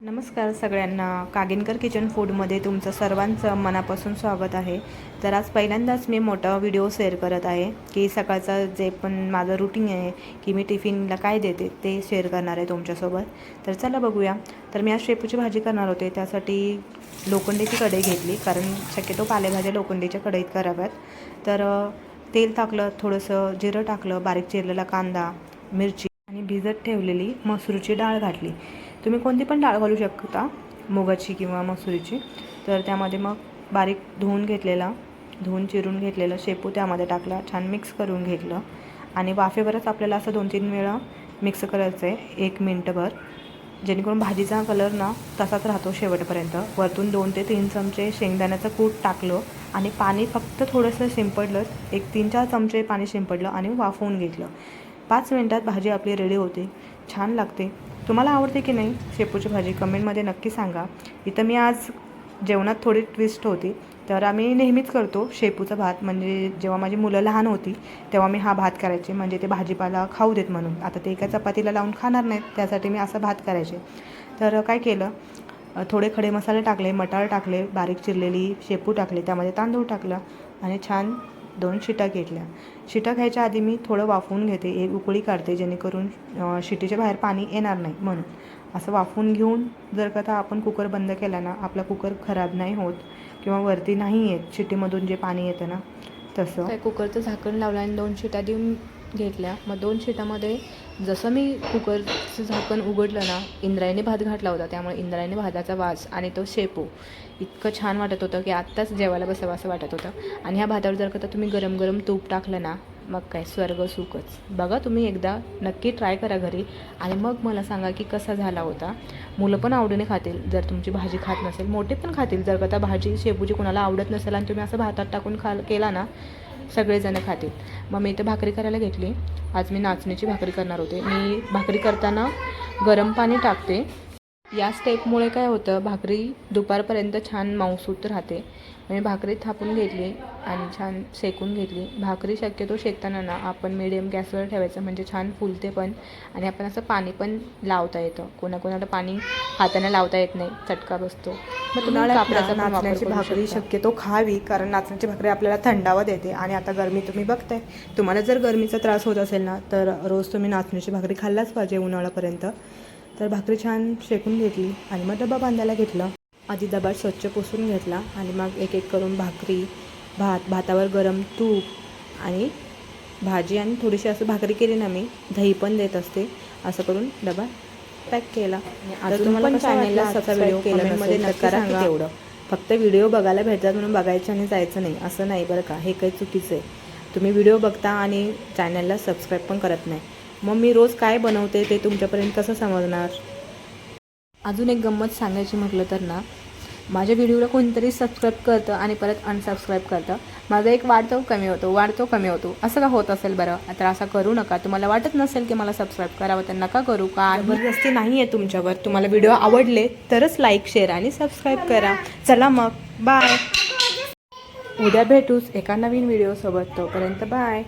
नमस्कार सगळ्यांना. कागिनकर किचन फूडमध्ये तुमचं सर्वांचं मनापासून स्वागत आहे. तर आज पहिल्यांदाच मी मोठा व्हिडिओ शेअर करत आहे की सकाळचं जे पण माझं रुटीन आहे की मी टिफिनला काय देते ते शेअर करणार आहे तुमच्यासोबत. तर चला बघूया. तर मी आज शेपूची भाजी करणार होते त्यासाठी लोखंडीची कढई घेतली कारण शक्यतो पालेभाज्या लोखंडीच्या कढईत कराव्यात. तर तेल टाकलं थोडंसं जिरं टाकलं बारीक चिरलेला कांदा मिरची आणि भिजत ठेवलेली मसूरची डाळ घातली. तुम्ही कोणती पण डाळ घालू शकता मुगाची किंवा मसुरीची. तर त्यामध्ये मग बारीक धुवून घेतलेला धुवून चिरून घेतलेलं शेपू त्यामध्ये टाकला छान मिक्स करून घेतलं. आणि वाफेवरच आपल्याला असं दोन तीन वेळा मिक्स करायचं आहे एक मिनटभर. जेणेकरून भाजीचा कलर ना तसाच राहतो शेवटपर्यंत. वरतून दोन ते तीन चमचे शेंगदाण्याचं कूट टाकलं आणि पाणी फक्त थोडंसं शिंपडलं एक तीन चार चमचे पाणी शिंपडलं आणि वाफवून घेतलं. पाच मिनटात भाजी आपली रेडी होते. छान लागते. तुम्हाला आवडते की नाही शेपूची भाजी कमेंटमध्ये नक्की सांगा. इथं मी आज जेवणात थोडी ट्विस्ट होती. तर आम्ही नेहमीच करतो शेपूचा भात. म्हणजे जेव्हा माझी मुलं लहान होती तेव्हा मी हा भात करायचे. म्हणजे ते भाजीपाला खाऊ देत म्हणून. आता ते एका चपातीला लावून खाणार नाहीत त्यासाठी मी असा भात करायचे. तर काय केलं थोडे खडे मसाले टाकले मटार टाकले बारीक चिरलेली शेपू टाकली त्यामध्ये तांदूळ टाकला आणि छान दोन शिटा घेतल्या. शिटा घ्यायच्या आधी मी थोडं वाफवून घेते. एक उकळी काढते जेणेकरून शिटीच्या बाहेर पाणी येणार नाही म्हणून. असं वाफवून घेऊन जर का आपण कुकर बंद केला ना आपला कुकर खराब नाही होत किंवा वरती नाही येत शिटीमधून जे पाणी येतं ना तसं. कुकरचं झाकण लावलं आणि दोन शिटा देऊन घेतल्या. मग दोन शिटामध्ये जसं मी कुकरचं झाकण उघडलं ना इंद्रायणी भात घातला होता त्यामुळे इंद्रायणी भाताचा वास आणि तो शेपू इतकं छान वाटत होतं की आत्ताच जेवायला बसावं असं वाटत होतं. आणि ह्या भातावर जर का तुम्ही गरम गरम तूप टाकलं ना मग काय स्वर्ग सुखच. बघा तुम्ही एकदा नक्की ट्राय करा घरी. आणि मग मला सांगा की कसा झाला होता. मुलं पण आवडीने खातील जर तुमची भाजी खात नसेल. मोठे पण खातील जर का त्या भाजी शेपूची कोणाला आवडत नसेल आणि तुम्ही असं भातात टाकून खा केला ना सगळेजण खातील. मग मी इथं भाकरी करायला घेतली. आज मी नाचणीची भाकरी करणार होते. मी भाकरी करताना गरम पाणी टाकते. या स्टेपमुळे काय होतं भाकरी दुपारपर्यंत छान माऊसूत राहते. मी भाकरी थापून घेतली आणि छान शेकून घेतली. भाकरी शक्यतो शेकताना ना आपण मिडियम गॅसवर ठेवायचं म्हणजे छान फुलते पण आणि आपण असं पाणी पण लावता येतं. कोणाकोणाला पाणी हाताने लावता येत नाही चटका बसतो. मग तुम्ही कापडाचा पण वापर नाचण्याची करू भाकरी. शक्यतो खावी कारण नाचण्याची भाकरी आपल्याला थंडावा देते आणि आता गरमी तुम्ही बघताय. तुम्हाला जर गरमीचा त्रास होत असेल ना तर रोज तुम्ही नाचण्याची भाकरी खाल्लाच पाहिजे उन्हाळ्यापर्यंत. तर भाकरी छान शेकून घेतली आणि मग डबा बांधायला घेतला. आधी डबा स्वच्छ पुसून घेतला आणि मग एक एक करून भाकरी भात भातावर गरम तूप आणि भाजी आणि थोडीशी असं भाकरी केली ना मी दही पण देत असते असं करून डबा पॅक केला. तर तुम्हाला चॅनलला चॅनेलला सबस्क्राईब subscribe केलं केलं मध्ये नसेल तर नक्की करा की सांगा. तेवढं. फक्त व्हिडिओ बघायला भेटतात म्हणून बघायचं आणि जायचं नाही असं नाही बरं का. हे काही चुकीचं आहे. तुम्ही व्हिडिओ बघता आणि चॅनलला सबस्क्राईब पण करत नाही. मग मी रोज काय बनवते ते तुमच्यापर्यंत कसं समजणार? अजून एक गंमत सांगायची म्हटलं तर ना माझ्या व्हिडिओला कोणतरी सबस्क्राईब करतं आणि परत अनसबस्क्राईब करतं. माझा एक वाढतो कमी होतो वाढतो कमी होतो. असं का होत असेल बरं? तर असं करू नका. तुम्हाला वाटत नसेल की मला सबस्क्राईब करावं तर नका करू. का जबरदस्ती नाही आहे तुमच्यावर. तुम्हाला व्हिडिओ आवडले तरच लाईक शेअर आणि सबस्क्राईब करा. चला मग. बाय उद्या भेटूच एका नवीन व्हिडिओसोबत. तोपर्यंत बाय